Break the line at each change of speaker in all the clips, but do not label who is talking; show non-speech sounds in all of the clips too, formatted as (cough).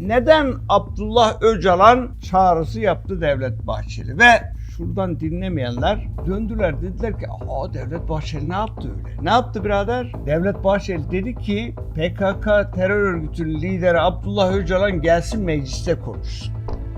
neden Abdullah Öcalan çağrısı yaptı Devlet Bahçeli ve şuradan dinlemeyenler döndüler dediler ki aa Devlet Bahçeli ne yaptı öyle? Ne yaptı birader? Devlet Bahçeli dedi ki PKK terör örgütünün lideri Abdullah Öcalan gelsin mecliste konuşsun.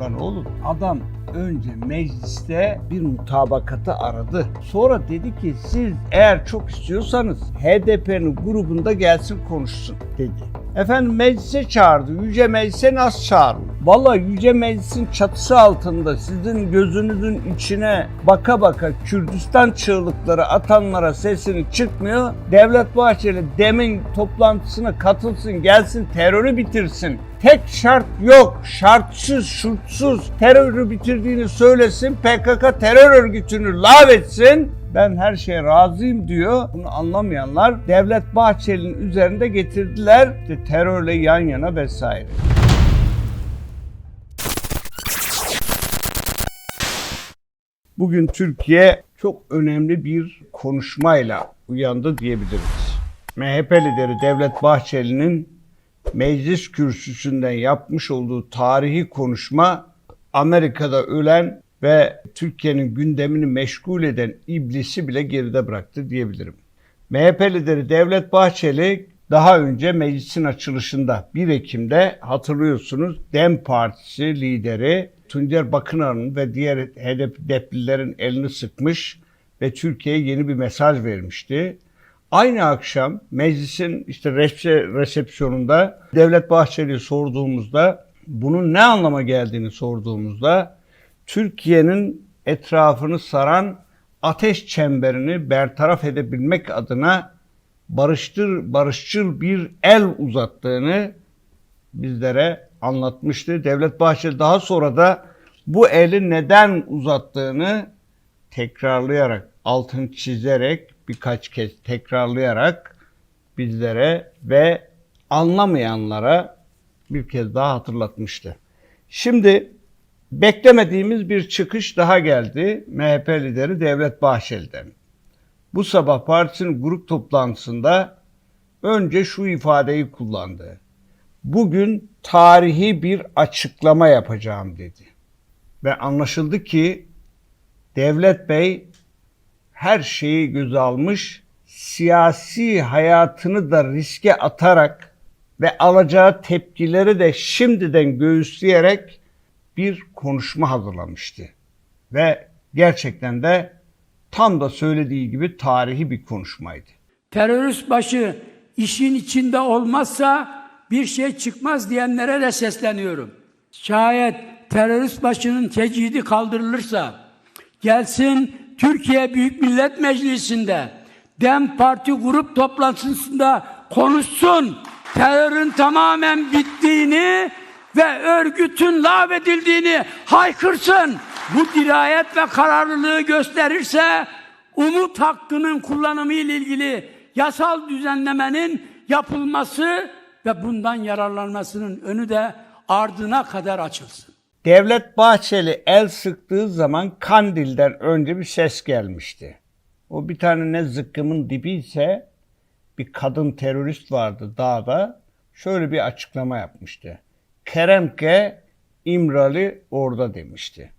Lan oğlum adam önce mecliste bir mutabakatı aradı. Sonra dedi ki siz eğer çok istiyorsanız HDP'nin grubunda gelsin konuşsun dedi. Efendim meclise çağırdı. Yüce Meclis'e nasıl çağırdı? Vallahi Yüce Meclis'in çatısı altında sizin gözünüzün içine baka baka Kürdistan çığlıkları atanlara sesini çıkmıyor. Devlet Bahçeli demin toplantısına katılsın, gelsin terörü bitirsin. Tek şart yok. Şartsız, şurtsuz terörü bitirdiğini söylesin. PKK terör örgütünü lağvetsin. Ben her şeye razıyım diyor. Bunu anlamayanlar Devlet Bahçeli'nin üzerinde getirdiler. İşte terörle yan yana vesaire. Bugün Türkiye çok önemli bir konuşmayla uyandı diyebiliriz. MHP lideri Devlet Bahçeli'nin meclis kürsüsünden yapmış olduğu tarihi konuşma Amerika'da ölen ve Türkiye'nin gündemini meşgul eden iblisi bile geride bıraktı diyebilirim. MHP lideri Devlet Bahçeli daha önce meclisin açılışında 1 Ekim'de hatırlıyorsunuz DEM Partisi lideri Tuncer Bakınar'ın ve diğer HDP'lilerin elini sıkmış ve Türkiye'ye yeni bir mesaj vermişti. Aynı akşam meclisin işte resep- resepsiyonunda Devlet Bahçeli'ye sorduğumuzda bunun ne anlama geldiğini sorduğumuzda Türkiye'nin etrafını saran ateş çemberini bertaraf edebilmek adına barıştır, barışçıl bir el uzattığını bizlere anlatmıştı. Devlet Bahçeli daha sonra da bu eli neden uzattığını tekrarlayarak, altını çizerek, birkaç kez tekrarlayarak bizlere ve anlamayanlara bir kez daha hatırlatmıştı. Şimdi beklemediğimiz bir çıkış daha geldi MHP lideri Devlet Bahçeli'den. Bu sabah partisinin grup toplantısında önce şu ifadeyi kullandı. Bugün tarihi bir açıklama yapacağım dedi. Ve anlaşıldı ki Devlet Bey her şeyi göze almış, siyasi hayatını da riske atarak ve alacağı tepkileri de şimdiden göğüsleyerek bir konuşma hazırlamıştı. Ve gerçekten de tam da söylediği gibi tarihi bir konuşmaydı.
terörist başı işin içinde olmazsa bir şey çıkmaz diyenlere de sesleniyorum. Şayet terörist başının tecidi kaldırılırsa gelsin Türkiye Büyük Millet Meclisi'nde DEM Parti grup toplantısında konuşsun. Terörün tamamen bittiğini ve örgütün lağvedildiğini haykırsın. Bu dirayet ve kararlılığı gösterirse umut hakkının kullanımı ile ilgili yasal düzenlemenin yapılması ve bundan yararlanmasının önü de ardına kadar açılsın.
Devlet Bahçeli el sıktığı zaman Kandil'den önce bir ses gelmişti. O bir tane ne zıkkımın dibi ise bir kadın terörist vardı dağda. Şöyle bir açıklama yapmıştı. Keremke İmralı orada demişti.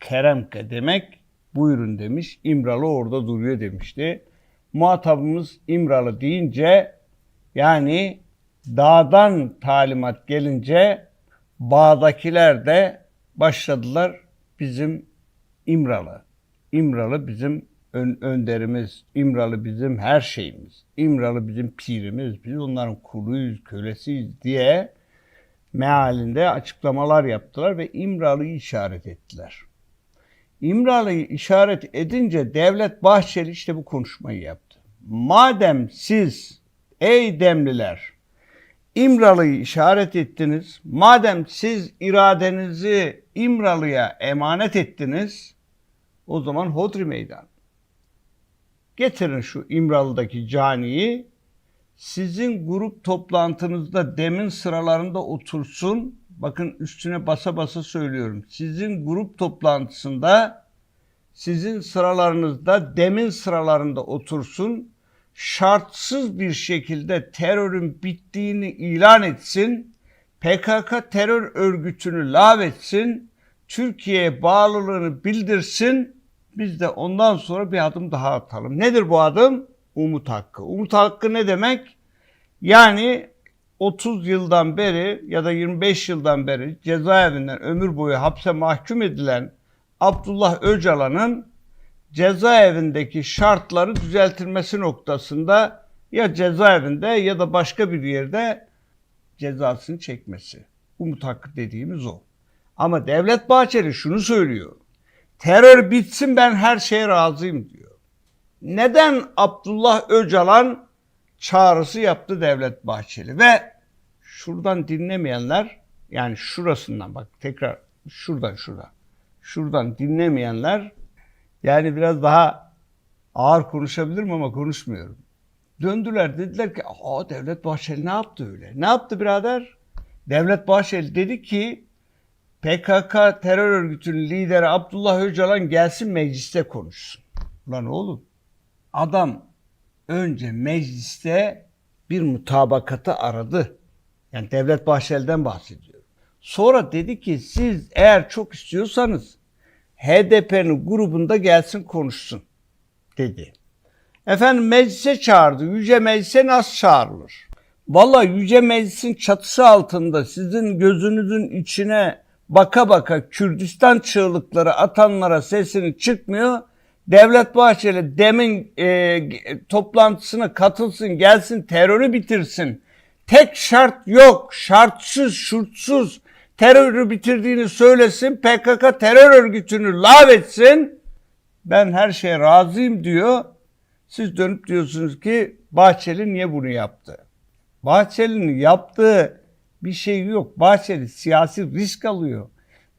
Keremke demek buyurun demiş. İmralı orada duruyor demişti. Muhatabımız İmralı deyince yani dağdan talimat gelince bağdakiler de başladılar bizim İmralı. İmralı bizim ön- önderimiz, İmralı bizim her şeyimiz, İmralı bizim pirimiz, biz onların kuluyuz, kölesiyiz diye mealinde açıklamalar yaptılar ve İmralı'yı işaret ettiler. İmralı'yı işaret edince Devlet Bahçeli işte bu konuşmayı yaptı. Madem siz ey Demliler İmralı'yı işaret ettiniz, madem siz iradenizi İmralı'ya emanet ettiniz, o zaman Hodri Meydan. Getirin şu İmralı'daki caniyi, sizin grup toplantınızda demin sıralarında otursun. Bakın üstüne basa basa söylüyorum. Sizin grup toplantısında sizin sıralarınızda demin sıralarında otursun. Şartsız bir şekilde terörün bittiğini ilan etsin. PKK terör örgütünü lağvetsin, Türkiye'ye bağlılığını bildirsin. Biz de ondan sonra bir adım daha atalım. Nedir bu adım? Umut hakkı. Umut hakkı ne demek? Yani 30 yıldan beri ya da 25 yıldan beri cezaevinden ömür boyu hapse mahkum edilen Abdullah Öcalan'ın cezaevindeki şartları düzeltilmesi noktasında ya cezaevinde ya da başka bir yerde cezasını çekmesi. Umut hakkı dediğimiz o. Ama Devlet Bahçeli şunu söylüyor. Terör bitsin ben her şeye razıyım diyor. Neden Abdullah Öcalan çağrısı yaptı Devlet Bahçeli ve şuradan dinlemeyenler yani şurasından bak tekrar şuradan şuradan şuradan dinlemeyenler yani biraz daha ağır konuşabilirim ama konuşmuyorum. Döndüler dediler ki aa Devlet Bahçeli ne yaptı öyle? Ne yaptı birader? Devlet Bahçeli dedi ki PKK terör örgütünün lideri Abdullah Öcalan gelsin mecliste konuşsun. Ulan oğlum adam önce mecliste bir mutabakatı aradı. Yani Devlet Bahçeli'den bahsediyor. Sonra dedi ki siz eğer çok istiyorsanız HDP'nin grubunda gelsin konuşsun dedi. Efendim meclise çağırdı. Yüce meclise nasıl çağrılır? Valla Yüce Meclis'in çatısı altında sizin gözünüzün içine baka baka Kürdistan çığlıkları atanlara sesini çıkmıyor. Devlet Bahçeli demin e, toplantısına katılsın, gelsin, terörü bitirsin. Tek şart yok, şartsız, şurtsuz terörü bitirdiğini söylesin, PKK terör örgütünü lağvetsin. Ben her şeye razıyım diyor. Siz dönüp diyorsunuz ki Bahçeli niye bunu yaptı? Bahçeli'nin yaptığı bir şey yok. Bahçeli siyasi risk alıyor.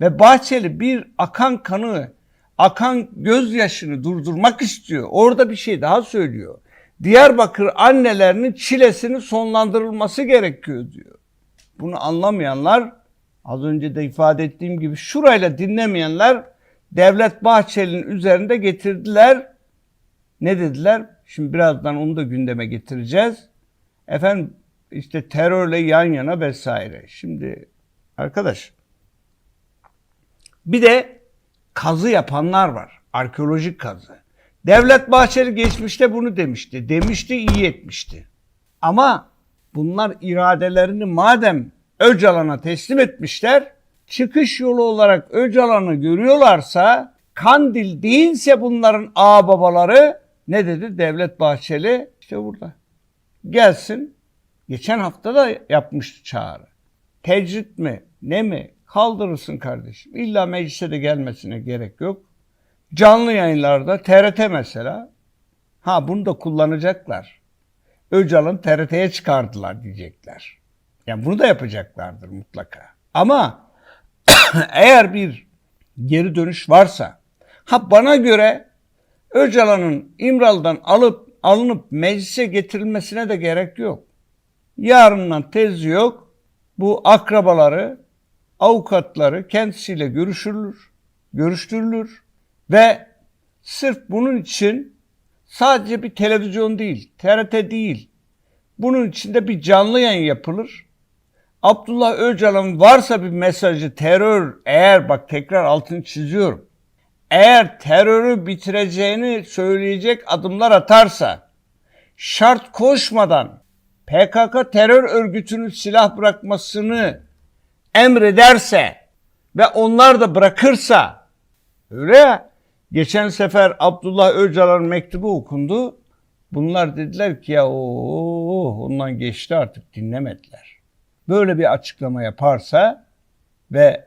Ve Bahçeli bir akan kanı, akan gözyaşını durdurmak istiyor. Orada bir şey daha söylüyor. Diyarbakır annelerinin çilesinin sonlandırılması gerekiyor diyor. Bunu anlamayanlar az önce de ifade ettiğim gibi şurayla dinlemeyenler Devlet Bahçeli'nin üzerinde getirdiler. Ne dediler? Şimdi birazdan onu da gündeme getireceğiz. Efendim işte terörle yan yana vesaire. Şimdi arkadaş bir de kazı yapanlar var. Arkeolojik kazı. Devlet Bahçeli geçmişte bunu demişti. Demişti iyi etmişti. Ama bunlar iradelerini madem Öcalan'a teslim etmişler, çıkış yolu olarak Öcalan'ı görüyorlarsa, Kandil değilse bunların ağ babaları ne dedi Devlet Bahçeli? İşte burada. Gelsin. Geçen hafta da yapmıştı çağrı. Tecrit mi? Ne mi? Kaldırırsın kardeşim. İlla meclise de gelmesine gerek yok. Canlı yayınlarda TRT mesela. Ha bunu da kullanacaklar. Öcalan TRT'ye çıkardılar diyecekler. Yani bunu da yapacaklardır mutlaka. Ama (coughs) eğer bir geri dönüş varsa ha bana göre Öcalan'ın İmralı'dan alıp alınıp meclise getirilmesine de gerek yok. Yarından tezi yok. Bu akrabaları, avukatları kendisiyle görüşülür, görüştürülür ve sırf bunun için sadece bir televizyon değil, TRT değil, bunun içinde bir canlı yayın yapılır. Abdullah Öcalan varsa bir mesajı terör eğer bak tekrar altını çiziyorum. Eğer terörü bitireceğini söyleyecek adımlar atarsa şart koşmadan PKK terör örgütünün silah bırakmasını emrederse ve onlar da bırakırsa öyle ya geçen sefer Abdullah Öcalan'ın mektubu okundu. Bunlar dediler ki ya o ondan geçti artık dinlemediler. Böyle bir açıklama yaparsa ve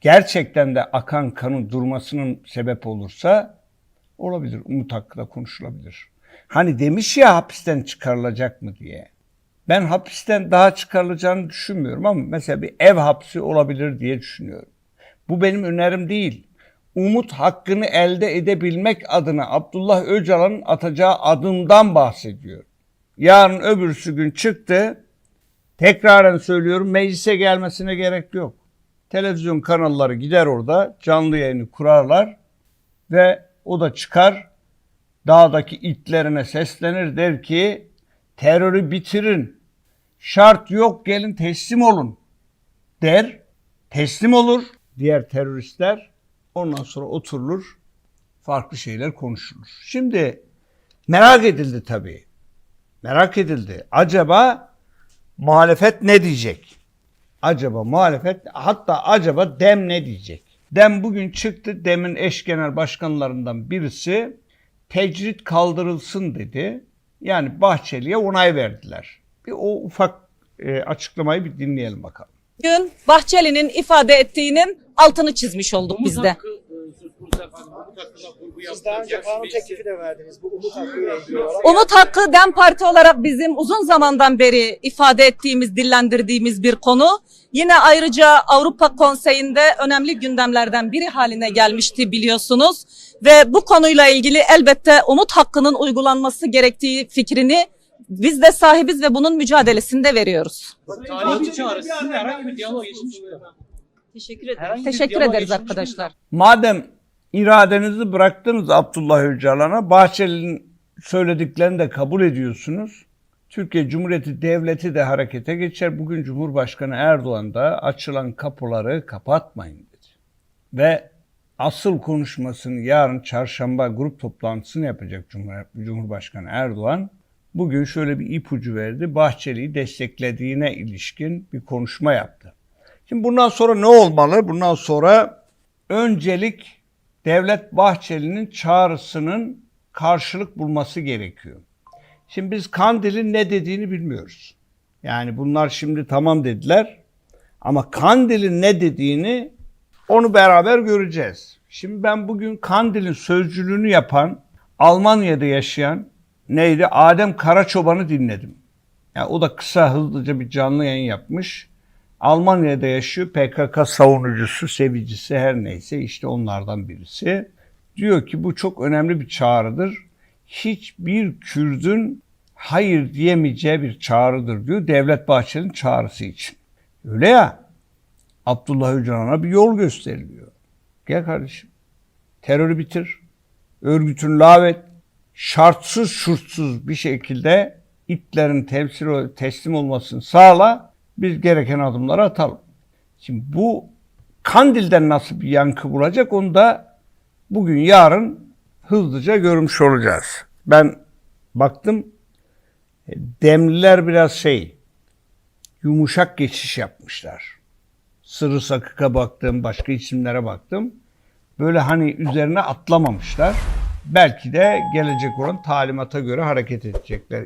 gerçekten de akan kanın durmasının sebep olursa olabilir. Umut hakkı da konuşulabilir. Hani demiş ya hapisten çıkarılacak mı diye. Ben hapisten daha çıkarılacağını düşünmüyorum ama mesela bir ev hapsi olabilir diye düşünüyorum. Bu benim önerim değil. Umut hakkını elde edebilmek adına Abdullah Öcalan'ın atacağı adımdan bahsediyor. Yarın öbürsü gün çıktı. Tekraren söylüyorum meclise gelmesine gerek yok. Televizyon kanalları gider orada canlı yayını kurarlar ve o da çıkar dağdaki itlerine seslenir der ki terörü bitirin. Şart yok gelin teslim olun. der, teslim olur diğer teröristler. Ondan sonra oturulur, farklı şeyler konuşulur. Şimdi merak edildi tabii. Merak edildi. Acaba muhalefet ne diyecek? Acaba muhalefet hatta acaba Dem ne diyecek? Dem bugün çıktı. Dem'in eş genel başkanlarından birisi tecrit kaldırılsın dedi. Yani Bahçeli'ye onay verdiler. Bir o ufak e, açıklamayı bir dinleyelim bakalım.
Bugün Bahçeli'nin ifade ettiğinin altını çizmiş olduk biz de.
Siz daha önce kanun teklifi de verdiniz. Bu umut hakkıyla ilgili olarak.
Umut Hakkı DEM Parti olarak bizim uzun zamandan beri ifade ettiğimiz, dillendirdiğimiz bir konu. Yine ayrıca Avrupa Konseyi'nde önemli gündemlerden biri haline gelmişti biliyorsunuz. Ve bu konuyla ilgili elbette Umut Hakkı'nın uygulanması gerektiği fikrini biz de sahibiz ve bunun mücadelesini de veriyoruz.
Herhangi bir diyalog?
Teşekkür.
Herhangi
Teşekkür ederiz arkadaşlar.
Madem iradenizi bıraktınız Abdullah Öcalan'a, Bahçeli'nin söylediklerini de kabul ediyorsunuz. Türkiye Cumhuriyeti Devleti de harekete geçer. Bugün Cumhurbaşkanı Erdoğan da açılan kapıları kapatmayın dedi. Ve asıl konuşmasını yarın çarşamba grup toplantısını yapacak Cumhur- Cumhurbaşkanı Erdoğan. Bugün şöyle bir ipucu verdi. Bahçeli'yi desteklediğine ilişkin bir konuşma yaptı. Şimdi bundan sonra ne olmalı? Bundan sonra öncelik Devlet Bahçeli'nin çağrısının karşılık bulması gerekiyor. Şimdi biz Kandil'in ne dediğini bilmiyoruz. Yani bunlar şimdi tamam dediler ama Kandil'in ne dediğini onu beraber göreceğiz. Şimdi ben bugün Kandil'in sözcülüğünü yapan Almanya'da yaşayan neydi Adem Karaçoban'ı dinledim. Yani o da kısa hızlıca bir canlı yayın yapmış. Almanya'da yaşıyor PKK savunucusu, sevicisi her neyse işte onlardan birisi. Diyor ki bu çok önemli bir çağrıdır. Hiçbir Kürdün hayır diyemeyeceği bir çağrıdır diyor Devlet Bahçeli'nin çağrısı için. Öyle ya Abdullah Öcalan'a bir yol gösteriliyor. Gel kardeşim terörü bitir, örgütün lağvet, şartsız şurtsuz bir şekilde itlerin temsil teslim olmasını sağla, biz gereken adımları atalım. Şimdi bu Kandil'den nasıl bir yankı bulacak onu da bugün yarın hızlıca görmüş olacağız. Ben baktım e, demliler biraz şey yumuşak geçiş yapmışlar. Sırrı Sakık'a baktım, başka isimlere baktım. Böyle hani üzerine atlamamışlar. Belki de gelecek olan talimata göre hareket edecekler.